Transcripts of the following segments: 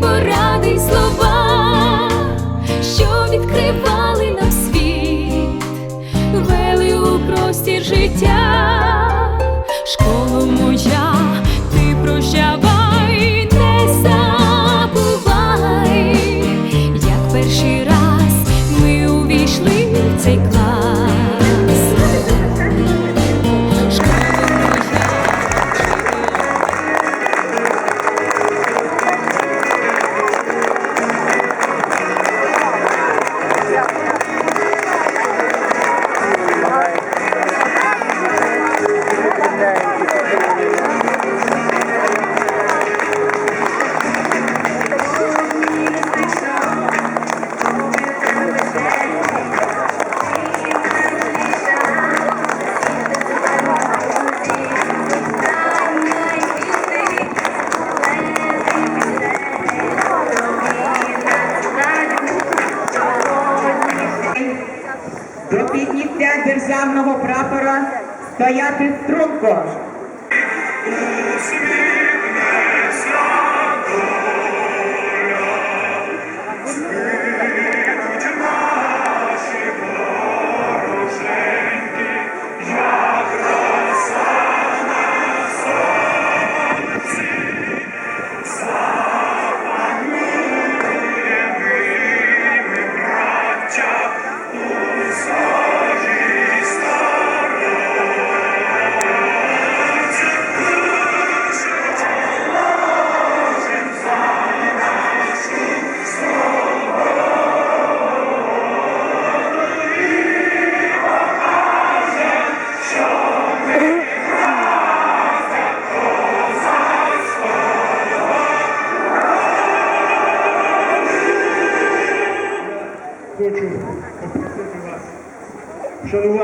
пора.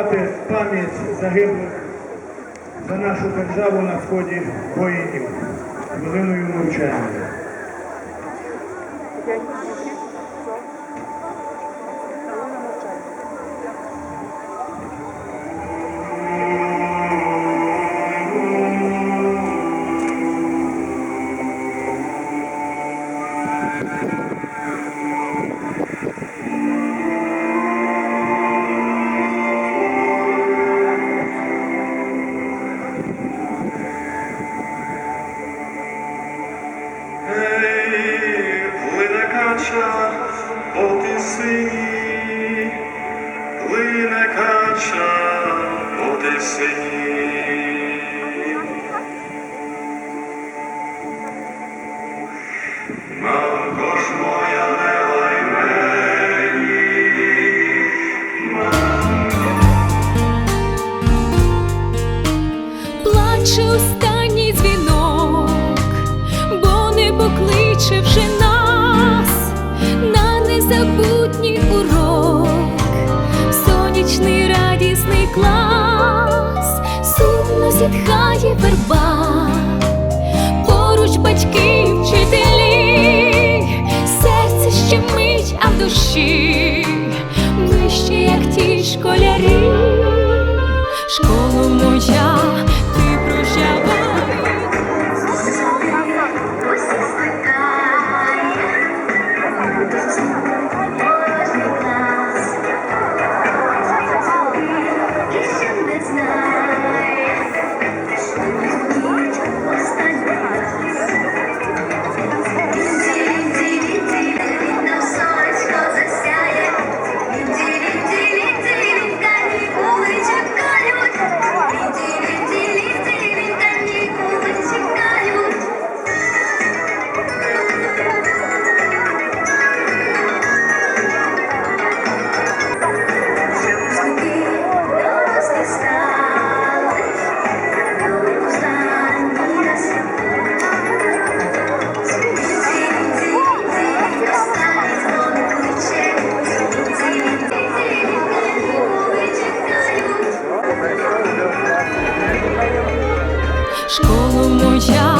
вшанувати пам'ять загиблих за нашу державу на сході воїнів хвилиною мовчання. зітхає верба, поруч батьки, вчителі, серце ще мить, а в душі, ближче, як ті школярі. Школу моя.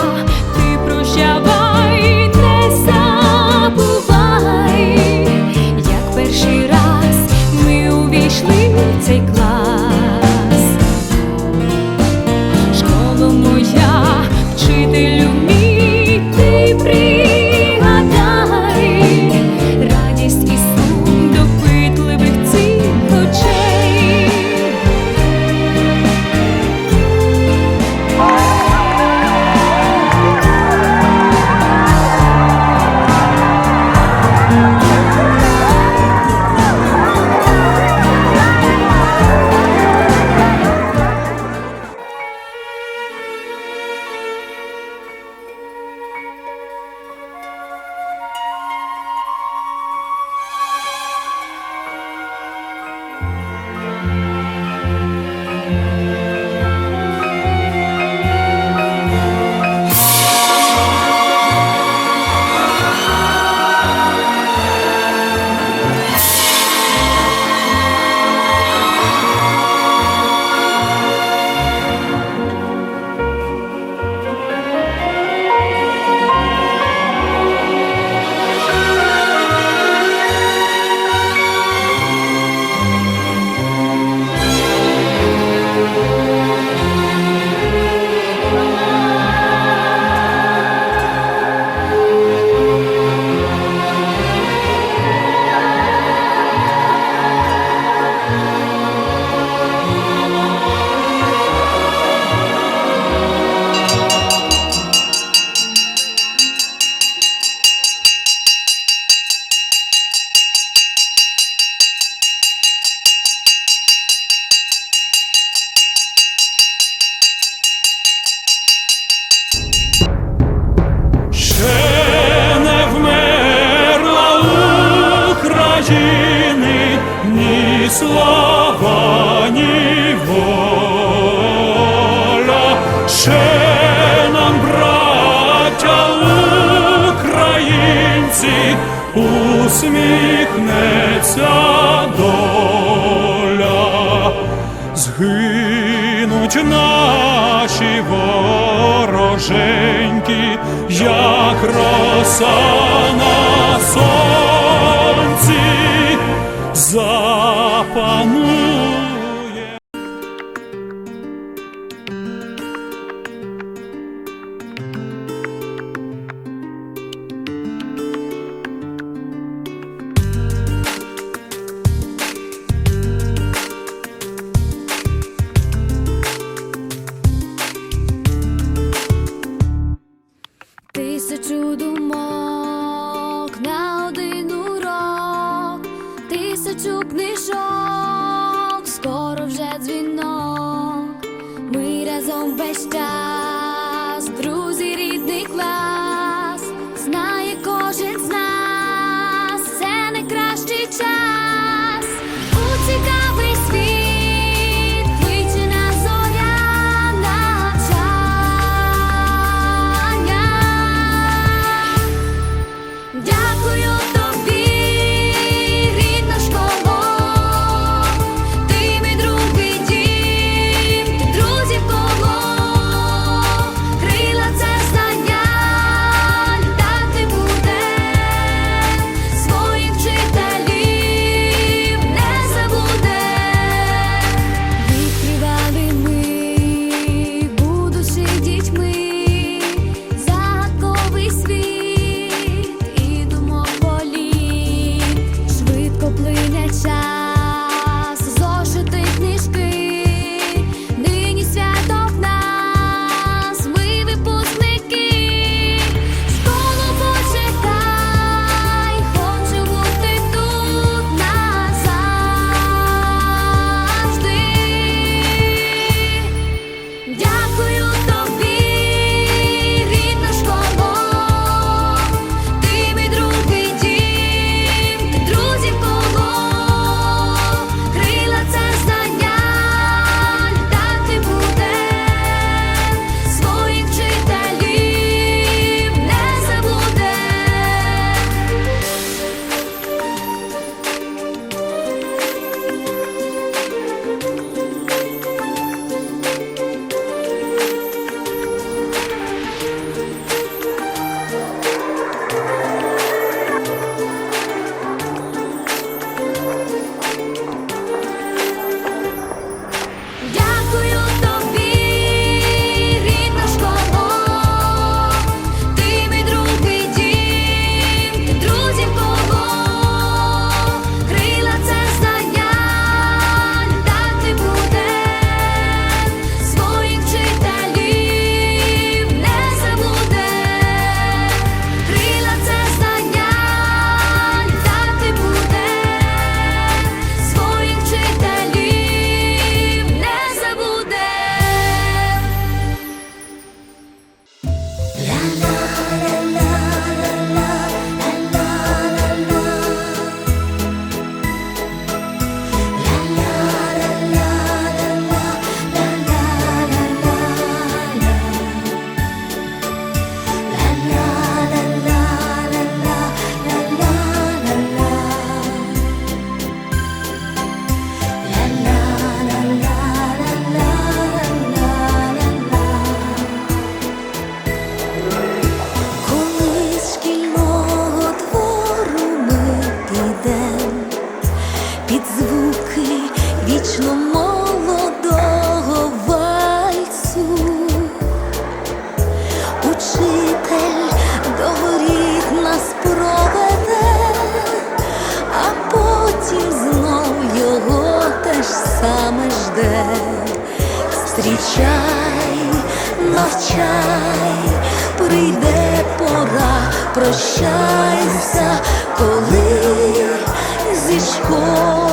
обличчя українці усміхнеться доля, згинуть наші вороженьки, як роса на сонці запану. прощай, прийде пора, прощайся, коли зі школи.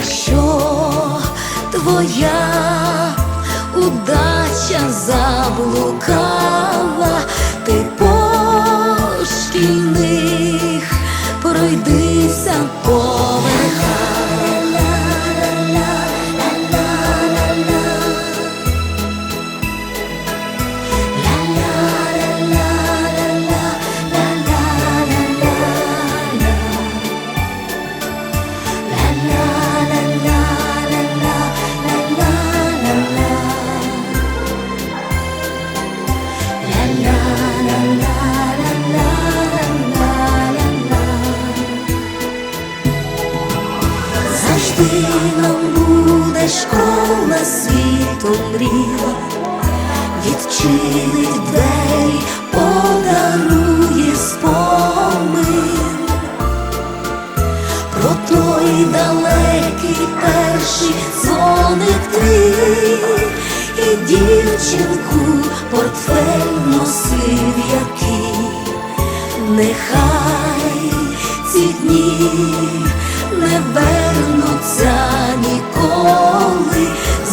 Якщо твоя удача заблукала, буде школа світу мрій, відчинить двері, подарує спомин. Про той далекий перший дзвоник три, і дівчинку портфель носив який. Нехай ці дні не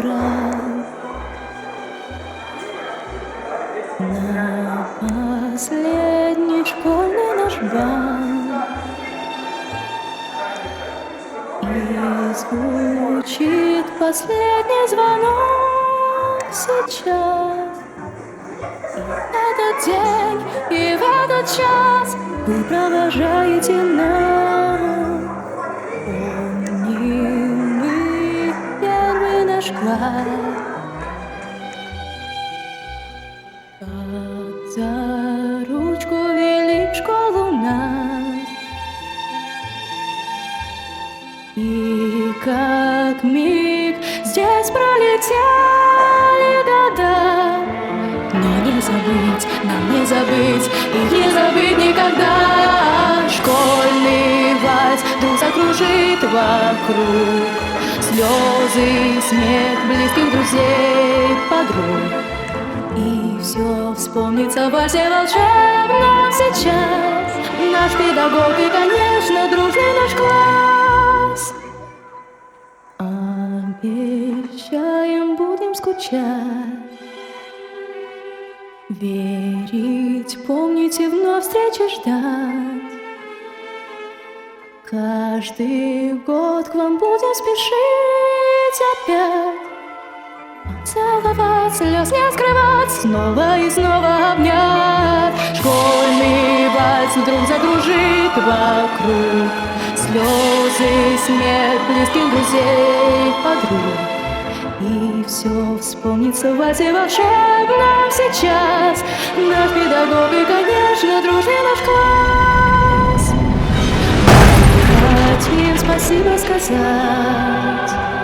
собрал На последний школьный наш бал И звучит последний звонок сейчас. Этот день, и в этот час Вы провожаете нас закружит вокруг. Слезы, смех близких друзей, подруг. И все вспомнится в вальсе волшебном сейчас. Наш педагог и, конечно, дружный наш класс. Обещаем, будем скучать. Верить, помнить и вновь встречи ждать Каждый год к вам будем спешить опять. Целовать, слез не скрывать, снова и снова обнять. Школьный вальс вдруг закружит вокруг. Слезы, смех близких друзей, подруг И все вспомнится в вальсе волшебном сейчас. Наш педагог и, конечно, дружный наш класс смеем спасибо сказать.